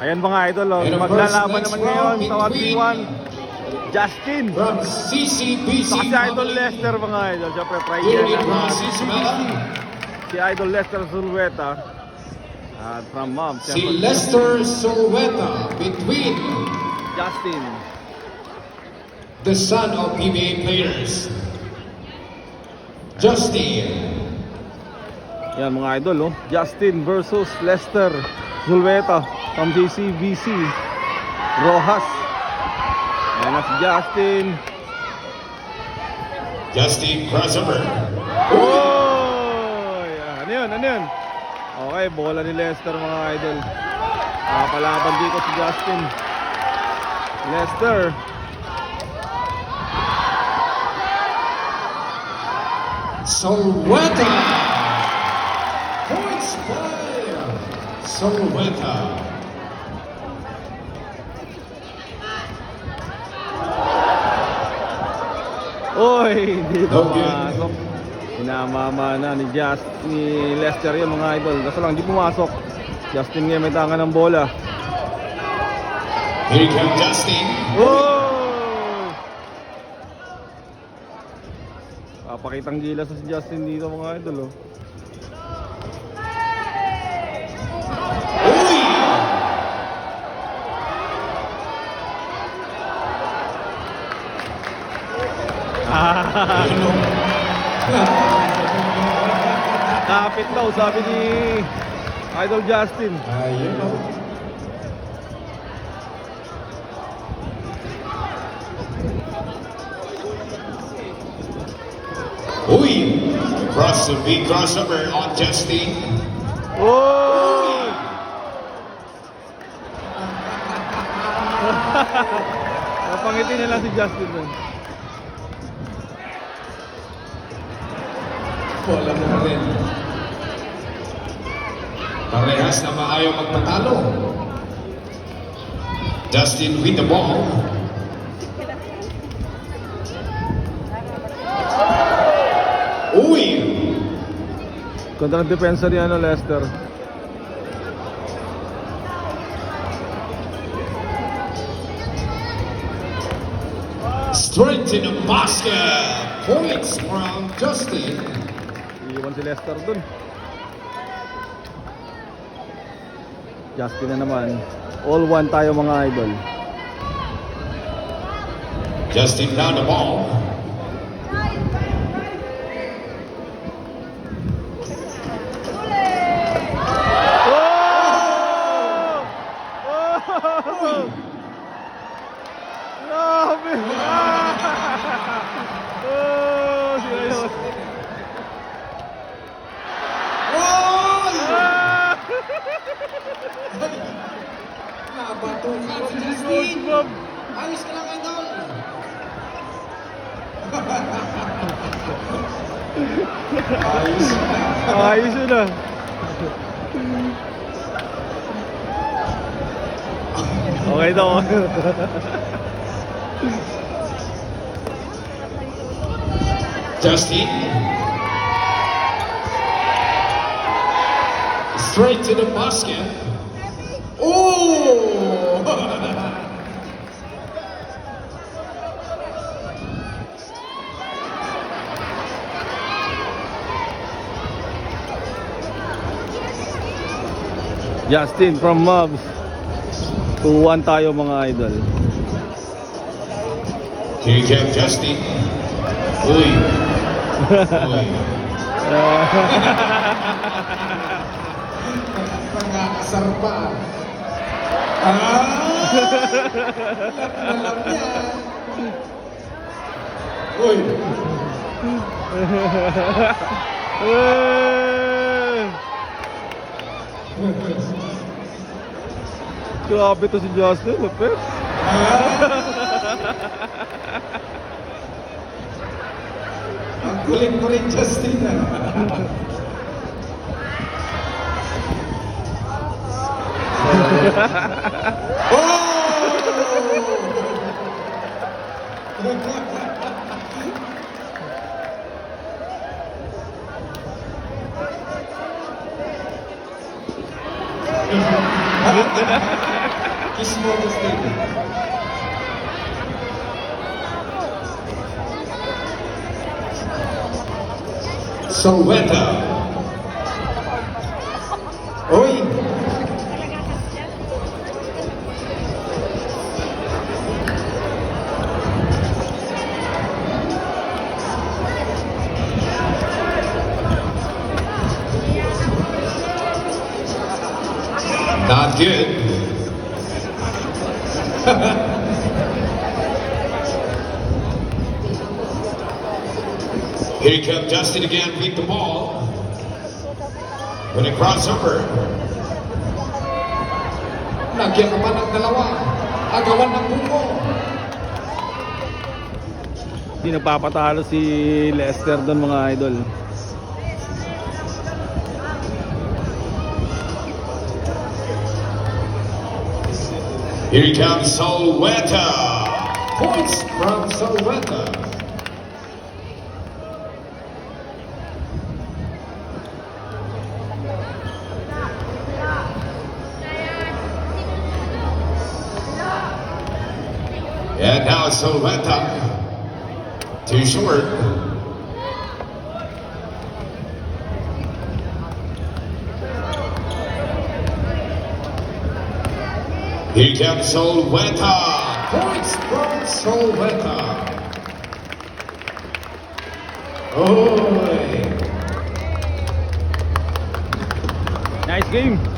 Ayan mga idol, oh. Maglalaban naman ngayon sa between 1v1. Justin. Saka si Idol Lester mga idol. Siyempre, Here yan in ng mga Ross Isabela, Si Idol Lester Zulweta. At from Mom, si Lester Solweta between Justin. the son of PBA players, Justin. Yan mga idol, oh. Justin versus Lester Zulweta from JCBC. Rojas. Na si Justin. Justin crossover. Oh! Yan. Ano yun? Ano yun? Okay, bola ni Lester mga idol. Ah, palaban dito si Justin. Lester. Solweta. Points by Solweta. Oy, hindi Okay. pumasok. Sinamama na ni Just ni Lester yung mga idol. Kaso lang, hindi pumasok. Justin nga may tanga ng bola. Here comes Justin. Oh! Papakitang gilas sa si Justin dito mga idol oh. Uy! Ayun, Kapit daw sabi ni Idol Justin. Ayun. Uy! Cross the big crossover on Justin. Oh! Napangiti na lang si Justin dun. Wala mo rin. Parehas na maayaw magpatalo. Justin with the ball. Uy! Kontra ng depensa ni ano, Lester. Straight to the basket. Points from Justin. Iiwan si Lester dun. Justin na naman. All one tayo mga idol. Justin down the ball. Oh! Oh! Grabe! Oh, sila yun. Uy! Ah! Nabato ka si! Ayos ka lang, idol. Ayos ka. Ayos ah. Okay daw. Justin. Straight to the basket. Oh! Justin from Mobs. 2-1 tayo mga idol. Comes Justin. Uy. Uy. Pangakasar pa. Ah! Alam niya. Uy. Eh! Grabe to si Justin, lapit. Ang kulit mo rin, Justin. Kişi modesteydi. São Veta. Not good. Here comes Justin again, beat the ball. When it crossover. Nagyan ka pa ng dalawa. Agawan ng buko. Hindi nagpapatalo si Lester doon mga idol. Here comes Solweta. Points from Solweta. And now it's Too short. Here comes Solweta. Points from Solweta. Oh, Nice game.